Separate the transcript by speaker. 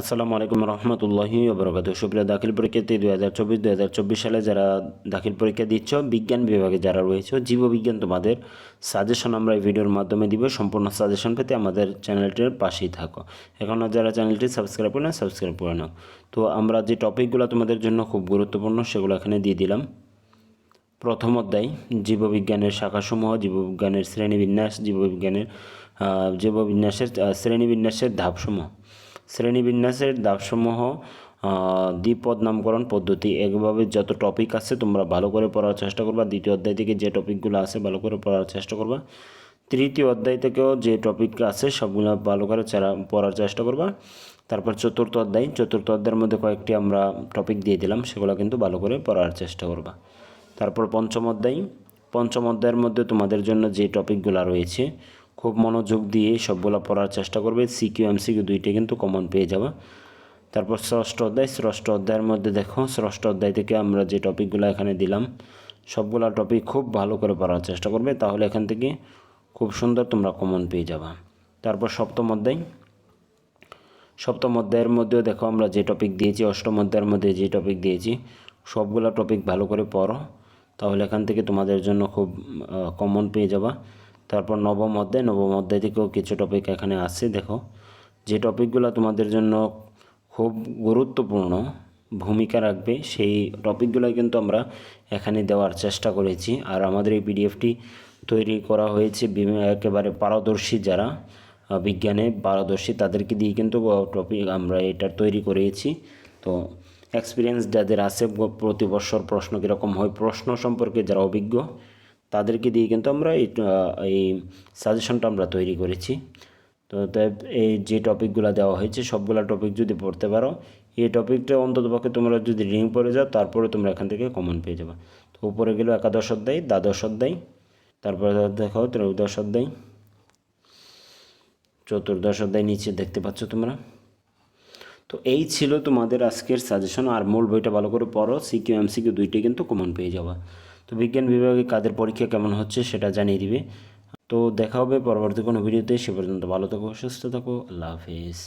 Speaker 1: আসসালামু আলাইকুম রহমতুল্লাহি ওবরাকাত সুপ্রিয় দাখিল পরীক্ষার্থী, দুই হাজার চব্বিশ, দুই হাজার চব্বিশ সালে যারা দাখিল পরীক্ষা দিচ্ছ, বিজ্ঞান বিভাগে যারা রয়েছে, জীববিজ্ঞান তোমাদের সাজেশন আমরা এই ভিডিওর মাধ্যমে দিব। সম্পূর্ণ সাজেশন পেতে আমাদের চ্যানেলটির পাশেই থাকো। এখনও যারা চ্যানেলটি সাবস্ক্রাইব করে না সাবস্ক্রাইব করে নাও। তো আমরা যে টপিকগুলো তোমাদের জন্য খুব গুরুত্বপূর্ণ, সেগুলো এখানে দিয়ে দিলাম। প্রথম অধ্যায়, জীববিজ্ঞানের শাখাসমূহ, জীববিজ্ঞানের শ্রেণীবিন্যাস, জীববিজ্ঞানের জীববিন্যাসের শ্রেণীবিন্যাসের ধাপসমূহ। শ্রেণীবিন্যাসের আহ, দ্বিপদ নামকরণ পদ্ধতি একভাবে যত টপিক আছে তোমরা ভালো করে পড়ার চেষ্টা করবা। দ্বিতীয় অধ্যায় থেকে যে টপিকগুলো আছে ভালো করে পড়ার চেষ্টা করবা। তৃতীয় অধ্যায় থেকেও যে টপিক আছে সবগুলো ভালো করে পড়ার চেষ্টা করবা। তারপর চতুর্থ অধ্যায় চতুর্থ অধ্যায়ের মধ্যে কয়েকটি আমরা টপিক দিয়ে দিলাম সেগুলো কিন্তু ভালো করে পড়ার চেষ্টা করবা। তারপর পঞ্চম অধ্যায় পঞ্চম অধ্যায়ের মধ্যে তোমাদের জন্য যে টপিকগুলো রয়েছে খুব মনোযোগ দিয়ে সবগুলো পড়ার চেষ্টা করবে। সিকিউ এমসিকিউ দুইটা কিন্তু কমন পেয়ে যাবে। তারপর ষষ্ঠ অধ্যায়, ষষ্ঠ অধ্যায়ের মধ্যে দেখো, ষষ্ঠ অধ্যায় থেকে আমরা যে টপিকগুলো এখানে দিলাম, সবগুলা টপিক খুব ভালো করে পড়ার চেষ্টা করবে, তাহলে এখান থেকে খুব সুন্দর তোমরা কমন পেয়ে যাবা। তারপর সপ্তম অধ্যায়। সপ্তম অধ্যায়ের মধ্যেও দেখো আমরা যে টপিক দিয়েছি, অষ্টম অধ্যায়ের মধ্যে যে টপিক দিয়েছি, সবগুলো টপিক ভালো করে পড়ো, তাহলে এখান থেকে তোমাদের জন্য খুব কমন পেয়ে যাবা। তারপর নবম অধ্যায় নবম অধ্যায় থেকেও কিছু টপিক এখানে আছে, দেখো। যে টপিকগুলো তোমাদের জন্য খুব গুরুত্বপূর্ণ ভূমিকা রাখবে, সেই টপিকগুলো কিন্তু আমরা এখানে দেওয়ার চেষ্টা করেছি। আর আমাদের এই পিডিএফটি তৈরি করা হয়েছে একেবারে পারদর্শী যারা বিজ্ঞানে পারদর্শী, তাদেরকে দিয়ে কিন্তু টপিক আমরা এটা তৈরি করেছি। তো এক্সপিরিয়েন্স যাদের আছে প্রতি বছর প্রশ্ন কীরকম হয়, প্রশ্ন সম্পর্কে যারা অভিজ্ঞ তাদেরকে দিয়ে কিন্তু আমরা এই এই সাজেশনটা আমরা তৈরি করেছি। তো এই যে টপিকগুলো দেওয়া হয়েছে, সবগুলো টপিক যদি পড়তে পারো, এই টপিকটা অন্ততপক্ষে তোমরা যদি রিং পড়ে যাও, তারপরে তোমরা এখান থেকে কমন পেয়ে যাবে। তো উপরে গেলো একাদশ অধ্যায়, দ্বাদশ অধ্যায়, তারপরে দেখো ত্রয়োদশ অধ্যায়, চতুর্দশ অধ্যায় নিচে দেখতে পাচ্ছ তোমরা। তো এই ছিল তোমাদের আজকের সাজেশন আর মূল বইটা ভালো করে পড়ো, সিকিউ, এমসিকিউ দুইটাই কিন্তু কমন পেয়ে যাবা। তো বিজ্ঞান বিভাগে কাদের পরীক্ষা কেমন হচ্ছে সেটা জানিয়ে দিবে। তো দেখা হবে পরবর্তী কোনো ভিডিওতে, সে পর্যন্ত ভালো থাকো, সুস্থ থাকো, আল্লাহ হাফিজ।